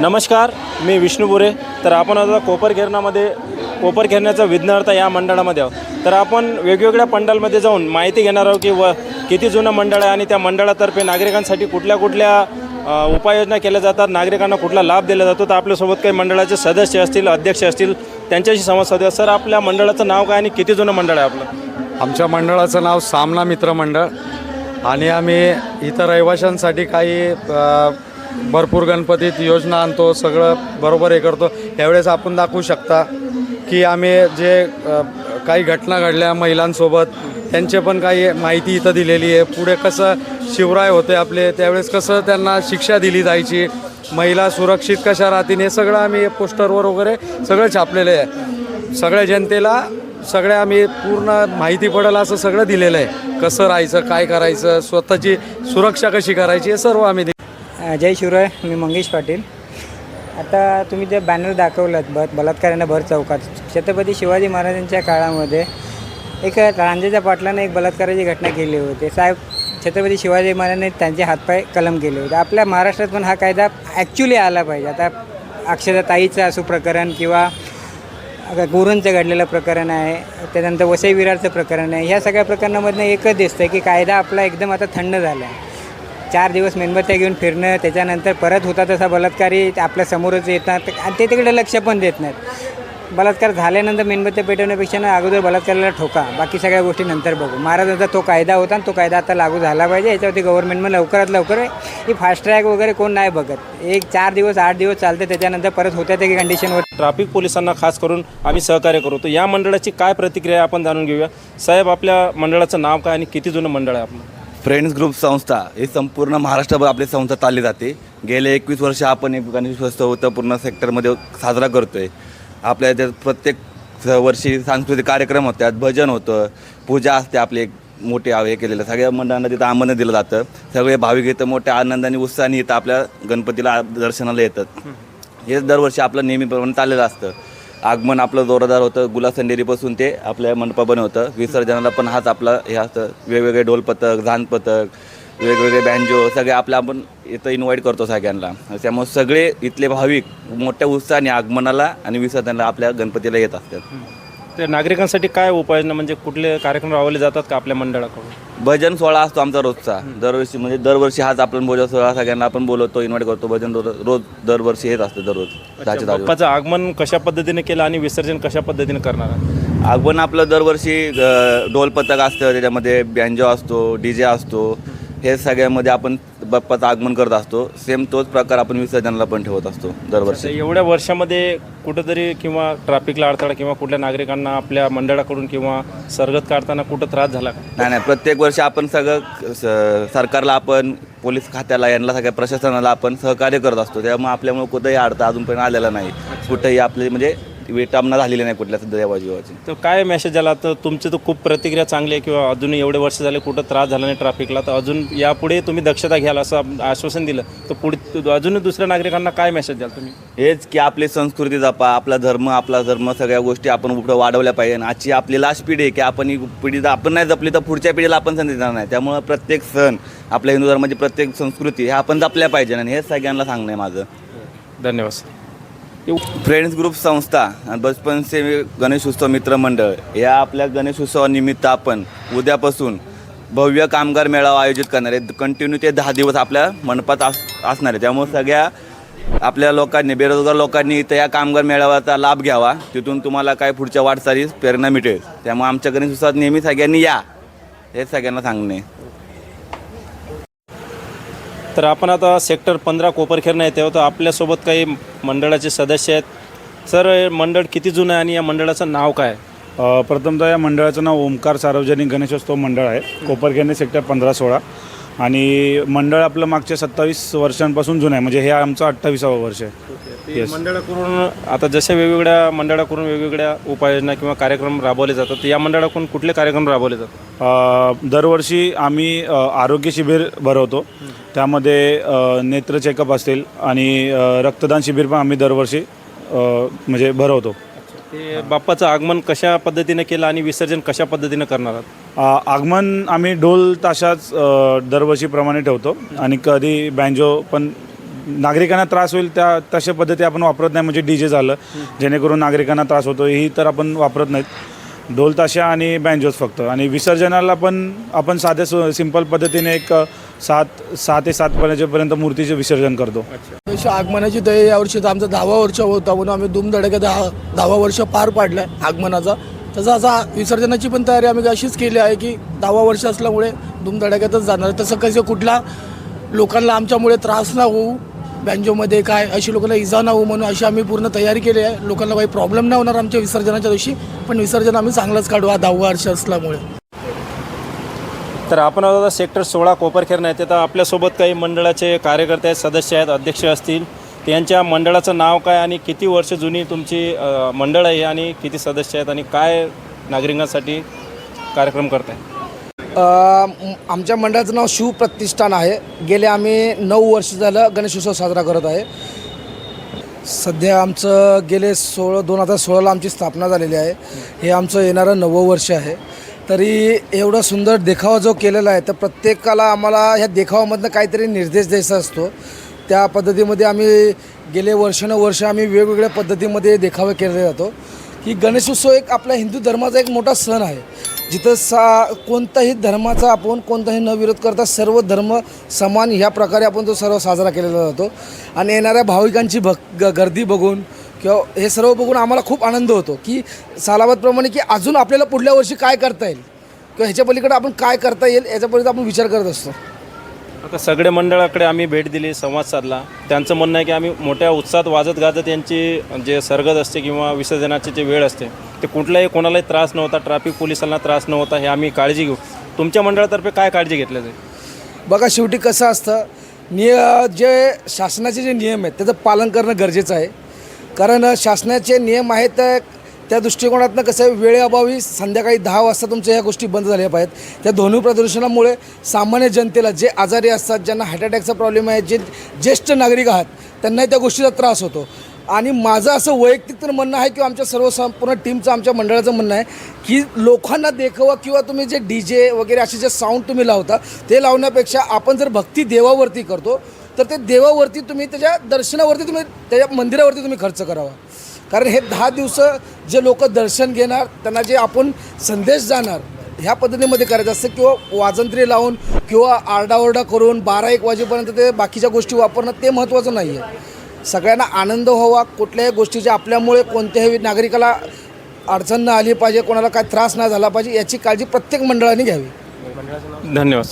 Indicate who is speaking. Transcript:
Speaker 1: नमस्कार मी विष्णू बोरे. तर आपण आता कोपर खेरनामध्ये कोपर खेरण्याचा विज्ञार्थ या मंडळामध्ये आहोत. तर आपण वेगवेगळ्या पंडालमध्ये जाऊन माहिती घेणार आहोत की व किती जुनं मंडळ आहे आणि त्या मंडळातर्फे नागरिकांसाठी कुठल्या कुठल्या उपाययोजना केल्या जातात नागरिकांना कुठला लाभ दिला जातो तर आपल्यासोबत काही मंडळाचे सदस्य असतील अध्यक्ष असतील त्यांच्याशी संवाद साधूया. सर आपल्या मंडळाचं नाव काय आणि किती जुनं मंडळ आहे आपलं?
Speaker 2: आमच्या मंडळाचं नाव सामना मित्र मंडळ. आणि आम्ही इतर रहिवाशांसाठी काही भरपूर गणपतीत योजना आणतो सगळं बरोबर हे करतो. यावेळेस आपण दाखवू शकता की आम्ही जे काही घटना घडल्या महिलांसोबत त्यांचे पण काही माहिती इथं दिलेली आहे. पुढे कसं शिवराय होते आपले त्यावेळेस कसं त्यांना शिक्षा दिली जायची महिला सुरक्षित कशा राहतील हे सगळं आम्ही पोस्टरवर वगैरे सगळं छापलेलं आहे. सगळ्या जनतेला सगळ्या आम्ही पूर्ण माहिती पडेल असं सगळं दिलेलं आहे. कसं राहायचं काय करायचं स्वतःची सुरक्षा कशी करायची हे सर्व आम्ही दि-
Speaker 3: जय शिवराय मी मंगेश पाटील. आता तुम्ही जे बॅनर दाखवलात ब बलात्कारानं भर चौकात छत्रपती शिवाजी महाराजांच्या काळामध्ये एक रांजेच्या पाटलानं एक बलात्काराची घटना केली होती. साहेब छत्रपती शिवाजी महाराजांनी त्यांचे हातपाय कलम केले होते. आपल्या महाराष्ट्रात पण हा कायदा ॲक्च्युली आला पाहिजे. आता अक्षरशः ताईचं असू प्रकरण किंवा आता गोरूंचं घडलेलं प्रकरण आहे त्यानंतर वसई विरारचं प्रकरण आहे ह्या सगळ्या प्रकरणामधनं एकच दिसतं की कायदा आपला एकदम आता थंड झाला आहे चार दिवस मेणबत्त्या घेऊन फिरणं त्याच्यानंतर परत होता तसा बलात्कारी आपल्या समोरच येतात. आणि ते तिकडे लक्ष पण देत नाहीत. बलात्कार झाल्यानंतर मेणबत्त्या पेटवण्यापेक्षा ना अगोदर बलात्काराला ठोका. बाकी सगळ्या गोष्टी नंतर बघू. महाराजांचा तो कायदा होता आणि तो कायदा आता लागू झाला पाहिजे. याच्यावरती गव्हर्नमेंट लवकरात लवकर ही फास्ट ट्रॅक वगैरे कोण नाही बघत. एक चार दिवस आठ दिवस चालते त्याच्यानंतर परत होत्या त्या कंडिशनवर
Speaker 1: ट्रॅफिक पोलिसांना खास करून आम्ही सहकार्य करू तर या मंडळाची काय प्रतिक्रिया आपण जाणून घेऊया. साहेब आपल्या मंडळाचं नाव काय आणि किती जुनं मंडळ आहे आपलं?
Speaker 4: फ्रेंड्स ग्रुप संस्था ही संपूर्ण महाराष्ट्रभर आपली संस्था चालली जाते. गेले एकवीस वर्ष आपण एक गणेशोत्सव तर पूर्ण सेक्टरमध्ये साजरा करतो आहे आपल्या इथे प्रत्येक वर्षी सांस्कृतिक कार्यक्रम होतात भजन होतं पूजा असते आपली एक मोठी हे केलेलं. सगळ्या मंडळांना तिथं आमंत्रण दिलं जातं. सगळे भाविक इथं मोठ्या आनंदाने उत्साहाने इथं आपल्या गणपतीला दर्शनाला येतात. हेच दरवर्षी आपलं नेहमीप्रमाणे चाललेलं असतं. आगमन आपलं जोरदार होतं. गुलासंडेरीपासून ते आपल्या मंडपापर्यंत होतं. विसर्जनाला पण हाच आपला हे असतं. वेगवेगळे ढोलपथक झान पथक वेगवेगळे बँजो सगळे आपलं आपण इथं इन्व्हाइट करतो सगळ्यांना. त्यामुळे सगळे इथले भाविक मोठ्या उत्साहाने आगमनाला आणि विसर्जनाला आपल्या गणपतीला येत असतात.
Speaker 1: तर नागरिकांसाठी काय उपाययोजना म्हणजे कुठले कार्यक्रम राबवले जातात का आपल्या मंडळाकडून?
Speaker 4: भजन सोहळा असतो आमचा रोजचा. दरवर्षी म्हणजे दरवर्षी हाच आपण भोजन सोहळा सगळ्यांना आपण बोलवतो इन्व्हाइट करतो. भजन रोज रोज दरवर्षी हेच असतं दररोज. दहाच्या दहा दिवस.
Speaker 1: बाप्पाचं आगमन कशा पद्धतीने केलं आणि विसर्जन कशा पद्धतीने करणार? आहे?
Speaker 4: आगमन आपलं दरवर्षी अ, ढोल पथक असतं त्याच्यामध्ये बँजो असतो डी जे असतो. हे सगळ्यामध्ये आपण बाप्पाचं आगमन करत असतो. सेम तोच प्रकार आपण विसर्जनाला पण ठेवत असतो दरवर्षी.
Speaker 1: एवढ्या वर्षामध्ये कुठंतरी किंवा ट्रॅफिकला अडथळा किंवा कुठल्या नागरिकांना आपल्या मंडळाकडून किंवा सरगत काढताना कुठं त्रास झाला का?
Speaker 4: नाही नाही प्रत्येक वर्षी आपण सगळं स- सरकारला आपण पोलीस खात्याला यांना सगळ्या प्रशासनाला आपण सहकार्य करत असतो. त्यामुळे आपल्यामुळे कुठंही अडथळा अजूनपर्यंत आलेला नाही. कुठंही आपली म्हणजे विटामना झालेली नाही कुठल्या देवाजीवाची
Speaker 1: तर काय मेसेज आला? तर तुमची तर खूप प्रतिक्रिया चांगली आहे किंवा अजून एवढे वर्ष झाले कुठं त्रास झाला नाही ट्रॅफिकला तर अजून यापुढे तुम्ही दक्षता घ्याल असं आश्वासन दिलं. तर पुढे अजून दुसऱ्या नागरिकांना काय मेसेज द्याल तुम्ही?
Speaker 4: हेच की आपली संस्कृती जपा आपला धर्म आपला धर्म सगळ्या गोष्टी आपण पुढं वाढवल्या पाहिजे. आणि आजची आपली लास्ट पिढी आहे की आपण ही पिढी जर आपण नाही जपली तर पुढच्या पिढीला आपण संधी देणार नाही. त्यामुळं प्रत्येक सण आपल्या हिंदू धर्माची प्रत्येक संस्कृती ह्या आपण जपल्या पाहिजे. आणि हेच सगळ्यांना सांगणं आहे माझं.
Speaker 1: धन्यवाद सर.
Speaker 4: फ्रेंड्स ग्रुप संस्था आणि बचपन गणेश उत्सव मित्र मंडळ या आपल्या गणेश उत्सवानिमित्त आपण उद्यापासून भव्य कामगार मेळावा आयोजित करणार आहे. कंटिन्यू ते दहा दिवस आपल्या मंडपात अस असणार आहे. त्यामुळे सगळ्या आपल्या लोकांनी बेरोजगार लोकांनी इथं या कामगार मेळाव्याचा लाभ घ्यावा. तिथून तुम्हाला काय पुढच्या वाटचालीस प्रेरणा मिळेल. त्यामुळे आमच्या गणेश उत्सवात नेहमी सगळ्यांनी या. हे सगळ्यांना सांगणे.
Speaker 1: तर आपण आता सेक्टर पंधरा कोपरखेरनं येते आहोत. तर आपल्यासोबत काही मंडळाचे सदस्य आहेत. सर हे मंडळ किती जुनं आहे आणि या मंडळाचं नाव काय आहे?
Speaker 5: अ, प्रथमतः या मंडळाचं नाव ओमकार सार्वजनिक गणेशोत्सव मंडळ आहे. कोपरखेरणे सेक्टर पंधरा सोळा आणि मंडळ आपलं मागच्या सत्तावीस वर्षांपासून जुनं आहे. म्हणजे हे आमचं अठ्ठावीसावं वर्ष आहे.
Speaker 1: ते मंडळाकडून आता जशा वेगवेगळ्या मंडळाकडून वेगवेगळ्या उपाययोजना किंवा कार्यक्रम राबवले जातात तर या मंडळाकडून कुठले कार्यक्रम राबवले जातात?
Speaker 5: अ, दरवर्षी आम्ही अ, आरोग्य शिबिर भरवतो. त्यामध्ये अ, नेत्र चेकअप असतील आणि अ, रक्तदान शिबिर पण आम्ही दरवर्षी अ, म्हणजे भरवतो.
Speaker 1: ते बाप्पाचं आगमन कशा पद्धतीने केलं आणि विसर्जन कशा पद्धतीने करणार आहात?
Speaker 5: आगमन आम्ही ढोल ताशाच दरवर्षीप्रमाणे ठेवतो. आणि कधी बँजो पण नागरिकांना त्रास होईल त्या तशा पद्धती आपण वापरत नाही म्हणजे डी जे झालं जेणेकरून नागरिकांना त्रास होतो. ही तर आपण वापरत नाहीत. ढोल ताशा आणि बँजोज फक्त. आणि विसर्जनाला पण आपण साध्या सु सिंपल पद्धतीने एक सात सहा ते सातपर्यंतपर्यंत मूर्तीचे विसर्जन करतो.
Speaker 6: आगमनाची तयारी यावर्षी तर आमचा दहावा वर्ष होता म्हणून आम्ही धूमधडक्या दहा दहावा वर्ष पार पाडलं आहे आगमनाचा. तसं असा विसर्जनाची पण तयारी आम्ही अशीच केली आहे की दहावा वर्ष असल्यामुळे धुमधडाक्यातच जाणार. तसं कसं कुठला लोकांना आमच्यामुळे त्रास ना होऊ बँजोमध्ये काय अशी लोकांना इजा ना होऊ म्हणून अशी आम्ही पूर्ण तयारी केली आहे. लोकांना काही प्रॉब्लेम नाही होणार आमच्या विसर्जनाच्या दिवशी पण विसर्जन आम्ही चांगलंच काढू हा दहावा वर्ष असल्यामुळे.
Speaker 1: तर आपण आता सेक्टर सोळा कोपरखेर नाही तर आपल्यासोबत काही मंडळाचे कार्यकर्ते आहेत सदस्य आहेत अध्यक्ष असतील. त्यांच्या मंडळाचं नाव काय आणि किती वर्ष जुनी तुमची अ, मंडळ आहे आणि किती सदस्य आहेत आणि काय नागरिकांसाठी कार्यक्रम करताय?
Speaker 7: अ, म- आमच्या मंडळाचं नाव शिव प्रतिष्ठान आहे. गेले आम्ही नऊ वर्ष झालं गणेशोत्सव साजरा करत आहे. सध्या आमचं गेले सोळा दोन हजार सोळाला आमची स्थापना झालेली आहे. हे आमचं येणारं नववं वर्ष आहे. तरी एवढा सुंदर देखावा जो केलेला आहे तर प्रत्येकाला आम्हाला ह्या देखावामधनं काहीतरी निर्देश द्यायचा असतो. त्या पद्धतीमध्ये आम्ही गेले वर्षानुवर्ष आम्ही वेगवेगळ्या पद्धतीमध्ये देखावे केले जातो. की गणेशोत्सव एक आपल्या हिंदू धर्माचा एक मोठा सण आहे. जिथं सा कोणताही धर्माचा आपण कोणताही न विरोध करता सर्व धर्म समान ह्या प्रकारे आपण तो सर्व साजरा केलेला जातो. आणि येणाऱ्या भाविकांची भग ग- गर्दी बघून किंवा हे सर्व बघून आम्हाला खूप आनंद होतो. की सालाबादप्रमाणे की अजून आपल्याला पुढल्या वर्षी काय करता येईल? किंवा ह्याच्या पलीकडे आपण काय करता येईल? याच्यापर्यंत आपण विचार करत असतो.
Speaker 1: आता सगळे मंडळाकडे आम्ही भेट दिली संवाद साधला. त्यांचं म्हणणं आहे की आम्ही मोठ्या उत्साहात वाजत गाजत यांची जे सरगत असते किंवा विसर्जनाची जे वेळ असते ते कुठलाही कोणालाही त्रास नव्हता ट्रॅफिक पोलिसांना त्रास नव्हता हे आम्ही काळजी घेऊ. तुमच्या मंडळातर्फे काय काळजी घेतल्या जाईल?
Speaker 7: बघा शेवटी कसं असतं निय जे शासनाचे जे नियम आहेत त्याचं पालन करणं गरजेचं आहे. कारण शासनाचे नियम आहेत त्या दृष्टिकोनातनं कसं आहे वेळेअभावी संध्याकाळी दहा वाजता तुमच्या ह्या गोष्टी बंद झाल्या पाहिजेत. त्या ध्वनी प्रदूषणामुळे सामान्य जनतेला जे आजारी असतात ज्यांना हार्ट अटॅकचा प्रॉब्लेम आहे जे ज्येष्ठ नागरिक आहात त्यांनाही त्या गोष्टीचा त्रास होतो. आणि माझं असं वैयक्तिक तर म्हणणं आहे किंवा आमच्या सर्व संपूर्ण टीमचं आमच्या मंडळाचं म्हणणं आहे की लोकांना देखावा किंवा तुम्ही जे डी जे वगैरे असे जे साऊंड तुम्ही लावता ते लावण्यापेक्षा आपण जर भक्ती देवावरती करतो तर ते देवावरती तुम्ही त्याच्या दर्शनावरती तुम्ही त्याच्या मंदिरावरती तुम्ही खर्च करावा. कारण हे दहा दिवस जे लोक दर्शन घेणार त्यांना जे आपण संदेश जाणार ह्या पद्धतीमध्ये करायचं असतं किंवा वाजंत्री लावून किंवा आरडाओरडा करून बारा एक वाजेपर्यंत ते बाकीच्या गोष्टी वापरणं ते महत्त्वाचं नाही आहे सगळ्यांना आनंद व्हावा कुठल्याही गोष्टीच्या आपल्यामुळे कोणत्याही नागरिकाला अडचण न आली पाहिजे कोणाला काय त्रास नाही झाला पाहिजे याची काळजी प्रत्येक मंडळाने घ्यावी.
Speaker 1: धन्यवाद